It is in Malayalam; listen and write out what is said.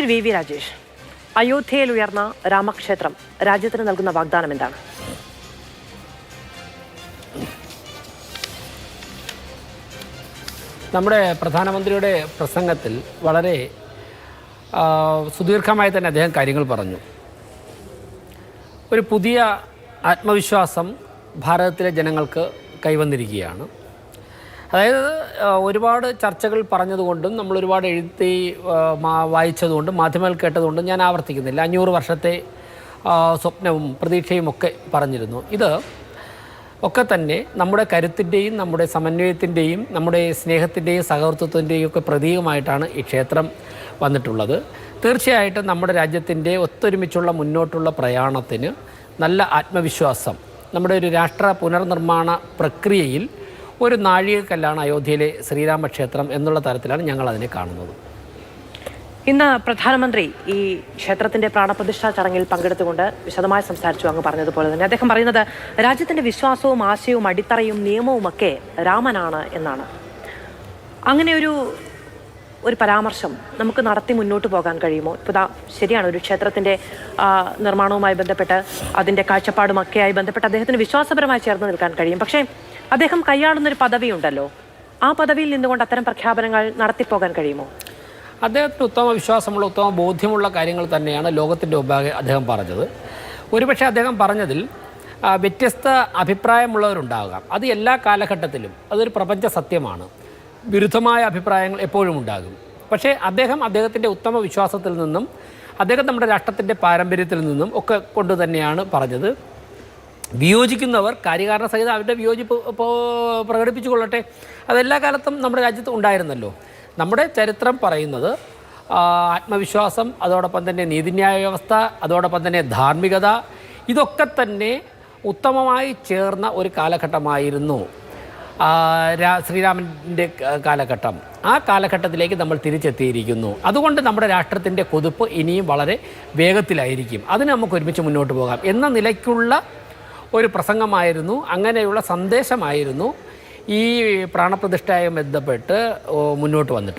Advocate V V Rajesh. അയോധ്യയിൽ ഉയർന്ന രാമക്ഷേത്രം. രാജ്യത്തിന് നൽകുന്ന വാഗ്ദാനം എന്താണ്? നമ്മുടെ പ്രധാനമന്ത്രിയുടെ പ്രസംഗത്തിൽ വളരെ സുദീർഘമായി തന്നെ അദ്ദേഹം കാര്യങ്ങൾ പറഞ്ഞു. ഒരു പുതിയ ആത്മവിശ്വാസം ഭാരതത്തിലെ ജനങ്ങൾക്ക് കൈവന്നിരിക്കുകയാണ്. അതായത് ഒരുപാട് ചർച്ചകൾ പറഞ്ഞതുകൊണ്ടും നമ്മൾ ഒരുപാട് എഴുത്തി വായിച്ചതുകൊണ്ടും മാധ്യമങ്ങൾ കേട്ടതുകൊണ്ടും ഞാൻ ആവർത്തിക്കുന്നില്ല. അഞ്ഞൂറ് വർഷത്തെ സ്വപ്നവും പ്രതീക്ഷയും ഒക്കെ പറഞ്ഞിരുന്നു. ഇത് ഒക്കെ തന്നെ നമ്മുടെ കരുത്തിന്റെയും നമ്മുടെ സമന്വയത്തിന്റെയും നമ്മുടെ സ്നേഹത്തിന്റെയും സഹവർത്തത്വത്തിന്റെയും ഒക്കെ പ്രതീകമായിട്ടാണ് ഈ ക്ഷേത്രം വന്നിട്ടുള്ളത്. തീർച്ചയായിട്ടും നമ്മുടെ രാജ്യത്തിന്റെ ഒത്തൊരുമിച്ചുള്ള മുന്നോട്ടുള്ള പ്രയാണത്തിന് നല്ല ആത്മവിശ്വാസം നമ്മുടെ ഒരു രാഷ്ട്ര പുനർനിർമ്മാണ പ്രക്രിയയിൽ ഒരു നാഴികക്കല്ലാണ് അയോധ്യയിലെ ശ്രീരാമക്ഷേത്രം എന്നുള്ള തരത്തിലാണ് ഞങ്ങൾ അതിനെ കാണുന്നത്. ഇന്ന് പ്രധാനമന്ത്രി ഈ ക്ഷേത്രത്തിന്റെ പ്രാണപ്രതിഷ്ഠാ ചടങ്ങിൽ പങ്കെടുത്തുകൊണ്ട് വിശദമായി സംസാരിച്ചു. അങ്ങ് പറഞ്ഞതുപോലെ തന്നെ അദ്ദേഹം പറയുന്നത് രാജ്യത്തിന്റെ വിശ്വാസവും ആശയവും അടിത്തറയും നിയമവും ഒക്കെ രാമനാണ് എന്നാണ്. അങ്ങനെ ഒരു ഒരു പരാമർശം നമുക്ക് നടത്തി മുന്നോട്ട് പോകാൻ കഴിയുമോ? ഇപ്പോൾ ദാ ശരിയാണ് ഒരു ക്ഷേത്രത്തിന്റെ നിർമ്മാണവുമായി ബന്ധപ്പെട്ട് അതിന്റെ കാഴ്ചപ്പാടുമൊക്കെയായി ബന്ധപ്പെട്ട് അദ്ദേഹത്തിന് വിശ്വാസപരമായി ചേർന്ന് നിൽക്കാൻ കഴിയും. പക്ഷേ അദ്ദേഹം കൈയാളുന്ന ഒരു പദവിയുണ്ടല്ലോ. ആ പദവിയിൽ നിന്നുകൊണ്ട് അത്തരം പ്രഖ്യാപനങ്ങൾ നടത്തിപ്പോകാൻ കഴിയുമോ? അദ്ദേഹത്തിന് ഉത്തമ വിശ്വാസമുള്ള ഉത്തമ ബോധ്യമുള്ള കാര്യങ്ങൾ തന്നെയാണ് ലോകത്തിന്റെ മുമ്പാകെ അദ്ദേഹം പറഞ്ഞത്. ഒരുപക്ഷെ അദ്ദേഹം പറഞ്ഞതിൽ വ്യത്യസ്ത അഭിപ്രായമുള്ളവരുണ്ടാകാം. അത് എല്ലാ കാലഘട്ടത്തിലും അതൊരു പ്രപഞ്ച സത്യമാണ്. വിരുദ്ധമായ അഭിപ്രായങ്ങൾ എപ്പോഴും ഉണ്ടാകും. പക്ഷേ അദ്ദേഹം അദ്ദേഹത്തിന്റെ ഉത്തമ വിശ്വാസത്തിൽ നിന്നും അദ്ദേഹം നമ്മുടെ രാഷ്ട്രത്തിന്റെ പാരമ്പര്യത്തിൽ നിന്നും ഒക്കെ കൊണ്ട് തന്നെയാണ് പറഞ്ഞത്. വിയോജിക്കുന്നവർ കാര്യകാരണ സഹിതം അവരുടെ വിയോജിപ്പ് പ്രകടിപ്പിച്ചു കൊള്ളട്ടെ അതെല്ലാ കാലത്തും നമ്മുടെ രാജ്യത്ത് ഉണ്ടായിരുന്നല്ലോ. നമ്മുടെ ചരിത്രം പറയുന്നത് ആത്മവിശ്വാസം അതോടൊപ്പം തന്നെ നീതിന്യായ വ്യവസ്ഥ അതോടൊപ്പം തന്നെ ധാർമ്മികത ഇതൊക്കെ തന്നെ ഉത്തമമായി ചേർന്ന ഒരു കാലഘട്ടമായിരുന്നു. ശ്രീരാമന്റെ കാലഘട്ടം. ആ കാലഘട്ടത്തിലേക്ക് നമ്മൾ തിരിച്ചെത്തിയിരിക്കുന്നു. അതുകൊണ്ട് നമ്മുടെ രാഷ്ട്രത്തിന്റെ കൊതുപ്പ് ഇനിയും വളരെ വേഗത്തിലായിരിക്കും. അതിന് നമുക്ക് ഒരുമിച്ച് മുന്നോട്ട് പോകാം. എന്ന നിലയ്ക്കുള്ള ഒരു പ്രസംഗമായിരുന്നു. അങ്ങനെയുള്ള സന്ദേശമായിരുന്നു. ഈ പ്രാണപ്രതിഷ്ഠയുമായി ബന്ധപ്പെട്ട് മുന്നോട്ട് വന്നിട്ടുള്ളത്.